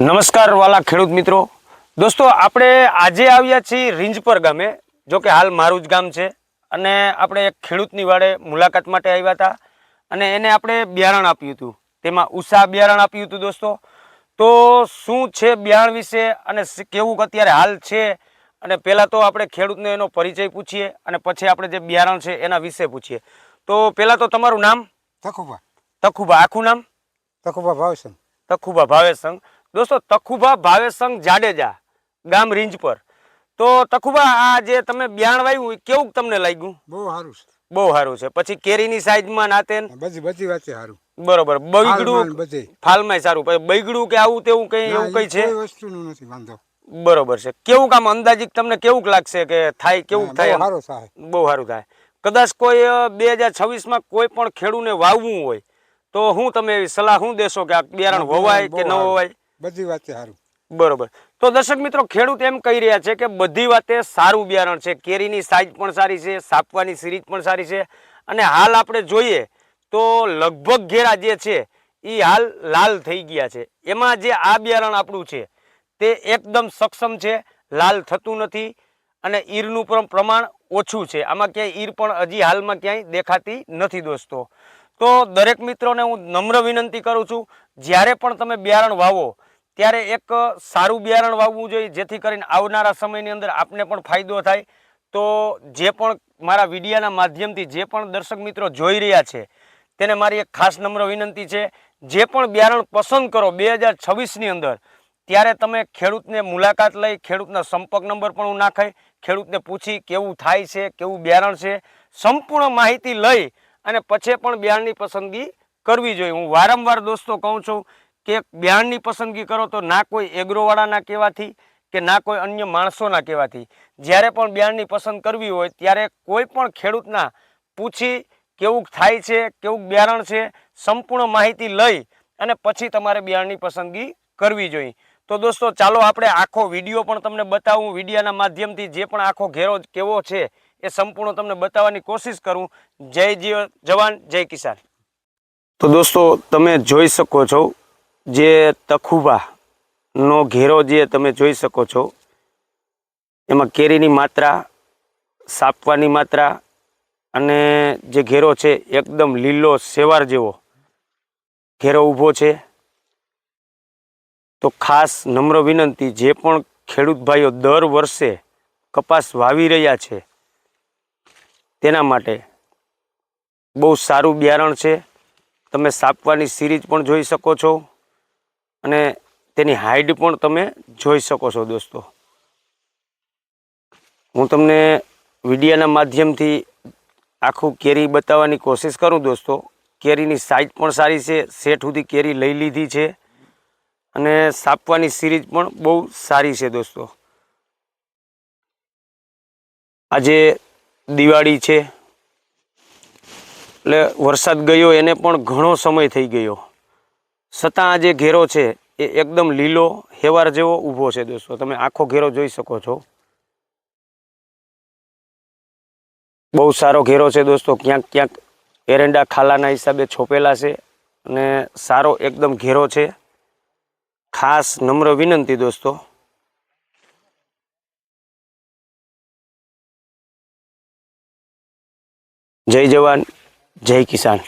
નમસ્કાર વાલા ખેડૂત મિત્રો. દોસ્તો આપણે આજે આવ્યા છીએ રીંજપર ગામે જો કે હાલ મારું જ ગામ છે. અને આપણે એક ખેડૂતની વાડે મુલાકાત માટે આવ્યા હતા. અને એને આપણે બિયારણ આપ્યું હતું. તેમાં ઉષા બિયારણ આપ્યું હતું દોસ્તો. તો શું છે બિયારણ વિશે અને કેવું અત્યારે હાલ છે? અને પહેલાં તો આપણે ખેડૂતને એનો પરિચય પૂછીએ અને પછી આપણે જે બિયારણ છે એના વિશે પૂછીએ. તો પહેલાં તો તમારું નામ? તખુબા તખુભા. આખું નામ? તકુબા ભાવેસંગ. તખુભા ભાવેશંગ દોસ્તો તખુભા ભાવેસંગ જાડેજા ગામ રીંજ પર તો તખુભા આ જે તમે બિયાણ વાવ્યું કેવું તમને લાગ્યું? બહુ સારું છે. બહુ સારું છે. પછી કેરીની સાઈઝમાં નાતે બધી બધી વાતે સારું બરોબર. બગડું ફાલમાં સારું. પછી બગડું કે આવું તેવું કઈ એવું કઈ છે? વસ્તુનું નથી વાંધો. બરોબર છે. કેવું કામ અંદાજિત તમને કેવું લાગશે કે થાય કેવું થાય બહુ સારું થાય. કદાચ કોઈ બે હજાર છવ્વીસમાં કોઈ પણ ખેડૂને વાવવું હોય તો હું તમે એવી સલાહ શું દેશો કે આ બિયારણ વવાય કે ન વવાય? બધી વાતે સારું બરોબર. તો દર્શક મિત્રો, ખેડૂત એમ કહી રહ્યા છે કે બધી વાતે સારું બિયારણ છે. કેરીની સાઈઝ પણ સારી છે, સાપવાની સિરીજ પણ સારી છે. અને હાલ આપણે જોઈએ તો લગભગ ઘેરા જે છે. એ હાલ લાલ થઈ ગયા છે. એમાં જે આ બિયારણ આપણું છે, તે એકદમ સક્ષમ છે. લાલ થતું નથી અને ઈરનું પણ પ્રમાણ ઓછું છે. આમાં ક્યાંય ઈર પણ હજી હાલમાં ક્યાંય દેખાતી નથી દોસ્તો. તો દરેક મિત્રોને હું નમ્ર વિનંતી કરું છું, જ્યારે પણ તમે બિયારણ વાવો ત્યારે એક સારું બિયારણ વાવવું જોઈએ, જેથી કરીને આવનારા સમયની અંદર આપને પણ ફાયદો થાય. તો જે પણ મારા વિડીયાના માધ્યમથી જે પણ દર્શક મિત્રો જોઈ રહ્યા છે, તેને મારી એક ખાસ નમ્ર વિનંતી છે, જે પણ બિયારણ પસંદ કરો બે હજાર છવ્વીસની અંદર, ત્યારે તમે ખેડૂતને મુલાકાત લઈ, ખેડૂતના સંપર્ક નંબર પણ હું નાખાય, ખેડૂતને પૂછી કેવું થાય છે, કેવું બિયારણ છે, સંપૂર્ણ માહિતી લઈ અને પછી પણ બિયારણની પસંદગી કરવી જોઈએ. હું વારંવાર દોસ્તો કહું છું કે બિયારણની પસંદગી કરો તો ના કોઈ એગ્રોવાળાના કહેવાથી કે ના કોઈ અન્ય માણસોના કહેવાથી. જ્યારે પણ બિયારણની પસંદ કરવી હોય ત્યારે કોઈ પણ ખેડૂતના પૂછી કેવું થાય છે, કેવું બિયારણ છે, સંપૂર્ણ માહિતી લઈ અને પછી તમારે બિયારણની પસંદગી કરવી જોઈએ. તો દોસ્તો, ચાલો આપણે આખો વીડિયો પણ તમને બતાવું. વિડીયાના માધ્યમથી જે પણ આખો ઘેરો કેવો છે એ સંપૂર્ણ તમને બતાવવાની કોશિશ કરું. જય જીવ જવાન, જય કિસાન. તો દોસ્તો, તમે જોઈ શકો છો જે તખુબાનો ઘેરો જે તમે જોઈ શકો છો, એમાં કેરીની માત્રા, સાપવાની માત્રા અને જે ઘેરો છે એકદમ લીલો સેવાર જેવો ઘેરો ઊભો છે. તો ખાસ નમ્ર વિનંતી, જે પણ ખેડૂત ભાઈઓ દર વર્ષે કપાસ વાવી રહ્યા છે, તેના માટે બહુ સારું બિયારણ છે. તમે સાપવાની સિરીજ પણ જોઈ શકો છો. અને તેની હાઈટ પણ તમે જોઈ શકો છો દોસ્તો. હું તમને વિડીયાના માધ્યમથી આખું કેરી બતાવવાની કોશિશ કરું દોસ્તો. કેરીની સાઇઝ પણ સારી છે શેઠ સુધી કેરી લઈ લીધી છે અને સાપવાની સિરીજ પણ બહુ સારી છે દોસ્તો. આજે દિવાળી છે, એટલે વરસાદ ગયો, એને પણ ઘણો સમય થઈ ગયો. છતાં આ જે ઘેરો છે, એ એકદમ લીલો હેવાર જેવો ઊભો છે દોસ્તો. તમે આખો ઘેરો જોઈ શકો છો. બહુ સારો ઘેરો છે દોસ્તો. ક્યાંક ક્યાંક એરંડા ખાલાના હિસાબે છોપેલા છે અને સારો એકદમ ઘેરો છે. ખાસ નમ્ર વિનંતી દોસ્તો. જય જવાન, જય કિસાન.